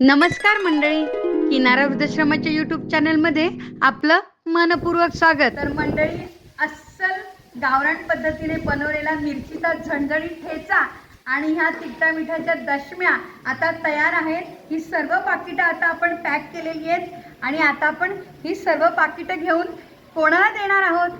नमस्कार मंडळी. किनारा वृद्धाश्रमाच्या युट्यूब चॅनलमध्ये आपलं मनपूर्वक स्वागत. तर मंडळी अस्सल गावरान पद्धतीने बनवलेला मिरचीचा झणझणीत ठेचा आणि ह्या तिखटा मिठाच्या दशम्या आता तयार आहेत. ही सर्व पाकिटं आता आपण पॅक केलेली आहेत आणि आता आपण ही सर्व पाकिटं घेऊन कोणाला देणार आहोत?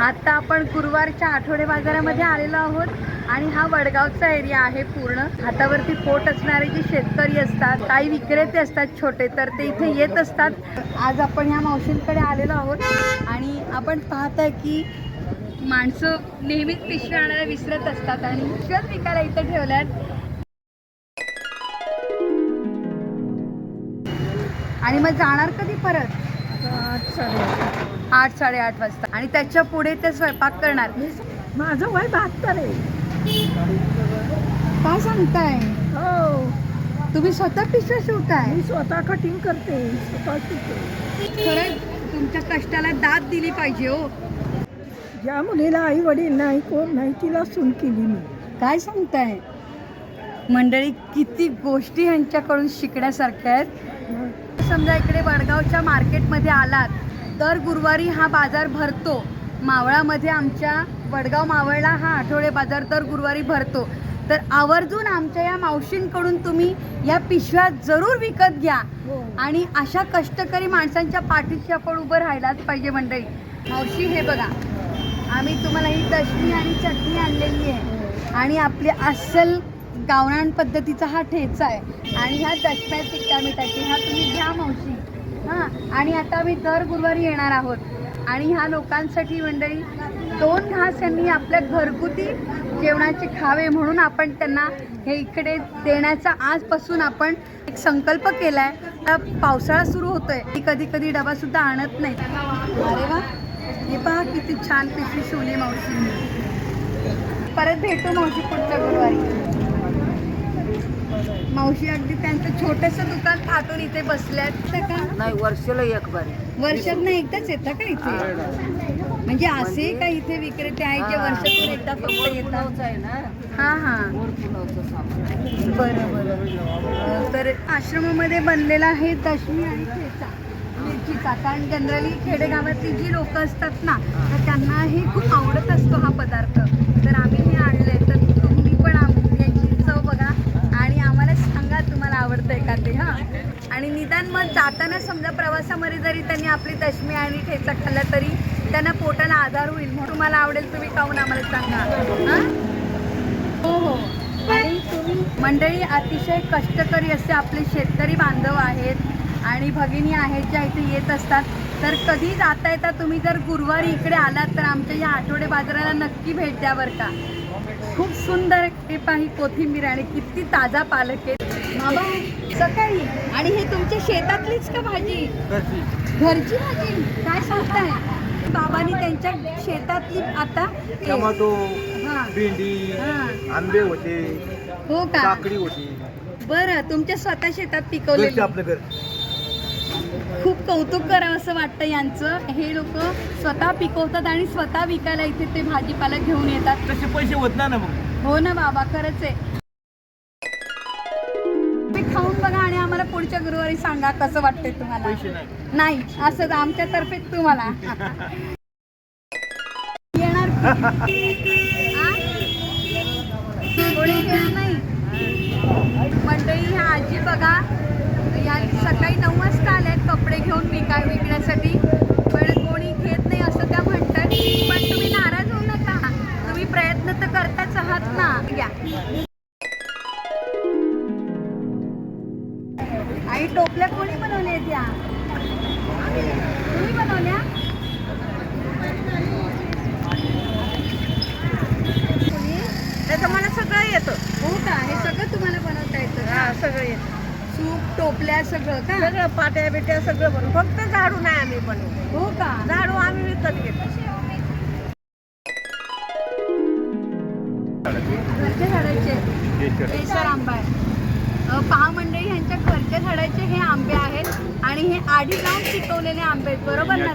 आता आपण गुरुवारच्या आठवडे बाजारामध्ये आलेलो आहोत आणि हा वडगावचा एरिया आहे पूर्ण. हातावरती पोट असणारे जे शेतकरी असतात काही विक्रेते असतात छोटे तर ते इथे येत असतात. आज आपण ह्या मावशींकडे आलेलो आहोत आणि आपण पाहताय की माणसं नेहमीच पिशव्या आणायला विसरत असतात आणि पिशव्याच विकायला इथं ठेवल्यात. आणि मग जाणार कधी परत? आठ साडेआठ वाजता. आणि त्याच्या पुढे ते स्वयंपाक करणार. माझं वय बहात्तर आहे. काय सांगताय? हो. तुम्ही स्वतः पिशव्या शिवताय? मी स्वतः कटिंग करते. स्वतः शिवते. खरंच तुमच्या कष्टाला दाद दिली पाहिजे हो. ज्या मुलीला आई वडील नाही कोण नाही तिला सून केली मी. काय सांगताय? मंडळी किती गोष्टी ह्यांच्याकडून शिकण्यासारख्या आहेत. समजा इकडे वडगावच्या मार्केटमध्ये आलात दर गुरुवारी हा बाजार भरतो. मावळामध्ये आमच्या वडगाव मावळला हा आठवडे बाजार दर गुरुवारी भरतो. तर आवर्जून आमच्या या मावशींकडून तुम्ही या पिशव्या जरूर विकत घ्या. हो. आणि अशा कष्टकरी माणसांच्या पाठीशी आपण उभं राहायलाच पाहिजे मंडळी. मावशी हे बघा. आम्ही तुम्हाला ही दशमी आणि चटणी आणलेली आहे. आणि आपली अस्सल गावरान पद्धतीचा हा ठेचा आहे. आणि ह्या दशम्या तिखटा मिठाची हा तुम्ही घ्या मावशी. हां आणि आता आम्ही दर गुरुवारी येणार आहोत. आणि ह्या लोकांसाठी मंडळी दोन घास यांनी आपल्या घरगुती जेवणाचे खावे म्हणून आपण त्यांना हे इकडे देण्याचा आजपासून आपण एक संकल्प केला आहे तर पावसाळा सुरू होतोय. ती कधी कधी डबासुद्धा आणत नाही. अरे वा. हे पहा किती छान पिशवी शिवली मावशी. परत भेटू मावशी पुढच्या गुरुवारी. मावशी अगदी त्यांचं छोटंसं दुकान थाटून इथे बसल्यात का? नाही वर्षाला एक बारी वर्षात ना एकदाच येतं का इथे? म्हणजे असे का इथे विक्रेते आहेत जे वर्षातून एकदा फक्त येतात? आहे ना? हा हा. बरं बरं तर आश्रमामध्ये बनलेला आहे दशमी आणि मिरचीचा कारण जनरली खेडेगावातली जी लोक असतात ना तर त्यांना हे खूप आवडत असतो हा पदार्थ. तर आम्ही हे आणले तर तुम्ही पण आम- याची चव बघा आणि आम्हाला सांगा तुम्हाला आवडतंय का ते हां. आणि निदान मग जाताना समजा प्रवासामध्ये जरी त्यांनी आपली दशमी आणि ठेचा खाल्ला तरी त्यांना पोटाला आधार होईल म्हणून तुम्हाला आवडेल तुम्ही खाऊन आम्हाला सांगा. हां? हो हो. आणि तुम्ही मंडळी अतिशय कष्टकरी असे आपले शेतकरी बांधव आहेत आणि भगिनी आहेत ज्या इथे येत असतात. तर कधी जाता येता तुम्ही जर गुरुवारी इकडे आलात तर आमच्या या आठवडे बाजाराला नक्की भेट द्या बरं का. खूप सुंदर हे ही कोथिंबीर आणि किती ताजा पालक आहे सकाळी. आणि हे तुमच्या शेतातलीच का भाजी? घरची भाजी. काय सांगताय? बाबांनी त्यांच्या शेतातली आता टमाटो हा. भेंडी आंबे होते हो का? काकडी होती. बरं तुमच्या स्वतः शेतात घरचे पिकवलेली आपलं घर. खूप कौतुक करावं असं वाटतं यांचं. हे लोक स्वतः पिकवतात आणि स्वतः विकायला इथे ते भाजीपाला घेऊन येतात. तसे पैसे होत ना मग. हो ना बाबा खरंच आहे. खाऊन बघा आणि आम्हाला पुढच्या गुरुवारी सांगा कसं वाटतंय तुम्हाला. नाही. असं आमच्यातर्फे तुम्हाला. येणार? कोणी नाही? मंडळी ह्या आजी बघा या सकाळी नऊ वाजता आल्यात कपडे घेऊन विकाय विकण्यासाठी टोपल्या सगळं का? सगळं पाट्या बिट्या सगळं बनवून फक्त झाडू नाही आम्ही बनवतो. हो का? झाडू आम्ही विकत घेतो. घरच्या झाडाचे? केसर आंबा आहे. पहा मंडळी ह्यांच्या घरच्या झाडाचे हे आंबे आहेत आणि हे आधी लावून पिकवलेले आंबे आहेत बरोबर ना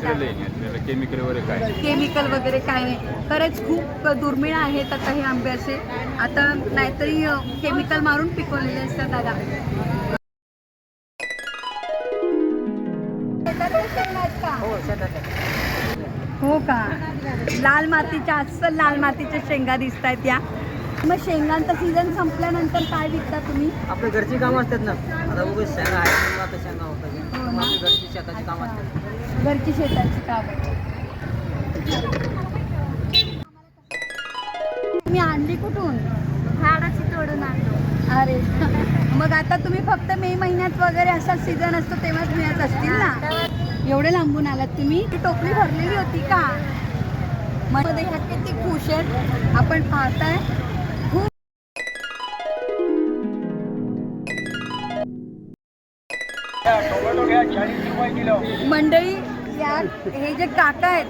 केमिकल वगैरे काय केमिकल वगैरे काय नाही. खरंच खूप दुर्मिळ आहेत आता हे आंबे असे. आता नाहीतरी केमिकल मारून पिकवलेले असतात दादा. हो का? लाल मातीच्या अस्सल लाल मातीच्या शेंगा दिसत आहेत या. मग शेंगांचा सीझन संपल्यानंतर काय विकता तुम्ही? आपल्या घरची कामं असतात ना. आता उगाच शेंगा आहे म्हणून आता शेंगा होतात. हो ना. आपली घरची शेताची कामं असतात. घरची शेताची काम. मी आणली कुठून? झाडाची तोडून आणलो. अरे. मग आता तुम्ही फक्त मे महिन्यात वगैरे असा सीझन असतो तेव्हाच मिळत असतील ना? एवढे लांबून आलात तुम्ही. टोपली भरलेली होती का? मध्ये देशात किती खुश आहेत? आपण पाहताय. खूप मंडळी या हे जे काका आहेत.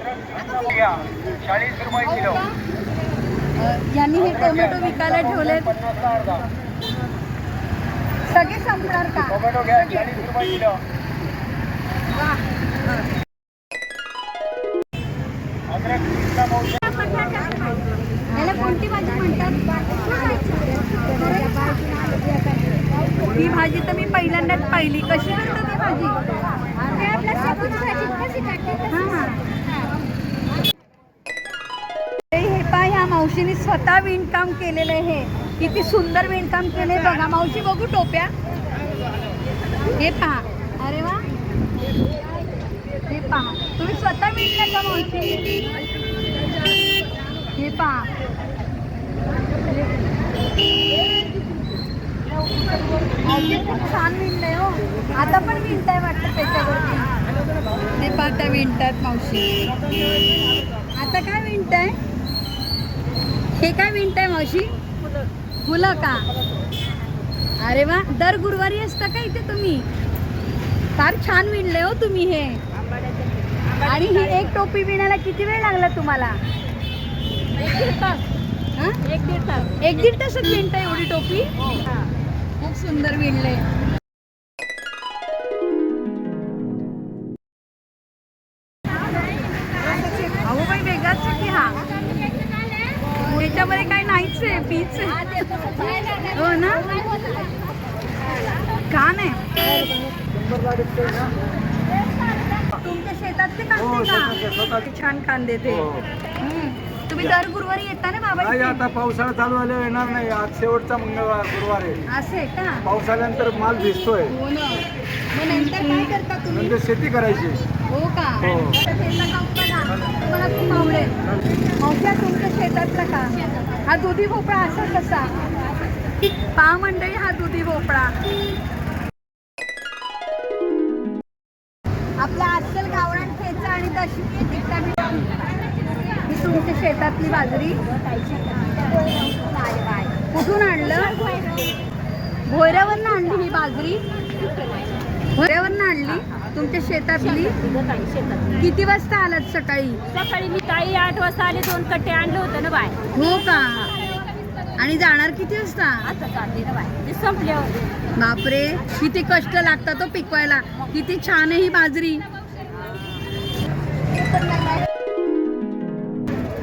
यांनी हे टोमॅटो विकायला ठेवले सगळे संपणार का? सगळे? वाह. याला कोणती भाजी म्हणतात? ही भाजी तर मी पहिल्यांदाच पाहिली. कशी म्हणतात ही भाजी? हां हां. हे पहा ह्या मावशीने स्वतः विणकाम केलेलं आहे. हे किती सुंदर विणकाम केलंय. बघा मावशी बघू टोप्या. हे पहा. हे पहा. तुम्ही स्वतः विणलं का मावशी? हे पहा. छान विणलंय हो. आता पण विणताय वाटतं त्याच्यावरती. हे पहा त्या विणतात मावशी. आता काय विणताय हे काय विणताय मावशी? फुलं का? अरे वा दर गुरुवारी असता का इथे तुम्ही? फार छान विणले हो तुम्ही हे. आणि ही एक टोपी विणायला किती वेळ लागला तुम्हाला? हा? एक दीड तास. एक दीड तासात विणता एवढी टोपी? खूप सुंदर विणले का? किती छान कांदे ते हम्म. तुम्ही दर गुरुवारी येता ना बाबा नाही इथे? आता पावसाळा चालू झाल्यावर येणार नाही. आज शेवटचा मंगळवार गुरुवार आहे. असं आहे का? पाऊस आल्यानंतर माल भिजतोय. हो ना. मग नंतर काय करता तुम्ही? नंतर शेती करायची. हो का? हो. का ना? तुम्हाला खूप आवडेल. मावश्या तुमच्या शेतातला का? हा दुधी भोपळा असा कसा? पा मंडळी हा दुधी भोपळा. बाजरी? आणली? तुमच्या शेतातली? किती वाजता आलात सकाळी? सकाळी मी ताई आठ वाजता आले दोन कट्टे आणलं होतं ना बाय हो का? आणि जाणार किती वाजता? आता चालते ना बाय ते संपल्यावर. बापरे! किती कष्ट लागतात तो पिकवायला. किती छान आहे ही बाजरी.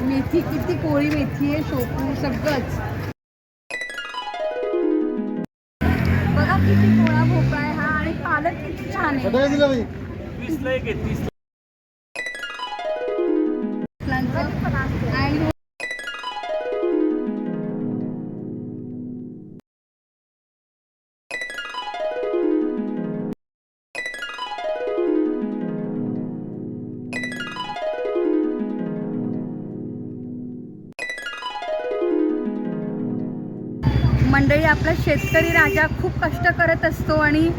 मेथी किती कोळी मेथी आहे शोकू सगळंच. भोपळा आहे हा आणि पालक किती छान आहे. मंडळी आपला शेतकरी राजा खूप कष्ट करत असतो आणि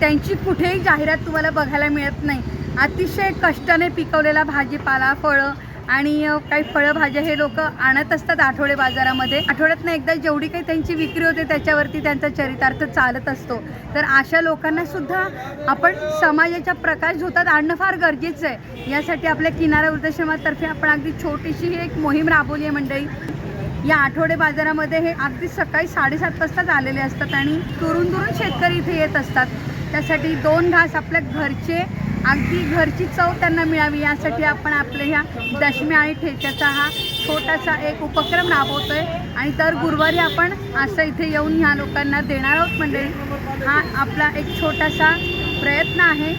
त्यांची कुठेही जाहिरात तुम्हाला बघायला मिळत नाही. अतिशय कष्टाने पिकवलेला भाजीपाला फळं आणि काही फळं भाज्या हे लोक आणत असतात आठवडे बाजारामध्ये. आठवड्यातनं एकदा जेवढी काही त्यांची विक्री होते त्याच्यावरती त्यांचा चरितार्थ चालत असतो. तर अशा लोकांना सुद्धा आपण समाजाच्या प्रकाश झोतात आणणं फार गरजेचं आहे. यासाठी आपल्या किनारा वृद्धाश्रमातर्फे आपण अगदी छोटीशी ही एक मोहीम राबवली आहे मंडळी. या आठवडे बाजारामध्ये हे अगदी सकाळी साडेसात वाजताच आलेले असतात आणि दुरून दुरून शेतकरी इथे येत असतात. त्यासाठी दोन घास आपल्या घरचे अगदी घरची चव त्यांना मिळावी. यासाठी आपण आपल्या ह्या दशमी आणि ठेच्याचा हा छोटासा एक उपक्रम राबवतो आहे आणि दर गुरुवारी आपण असं इथे येऊन ह्या लोकांना देणार आहोत. मंडळी हा आपला एक छोटासा प्रयत्न आहे.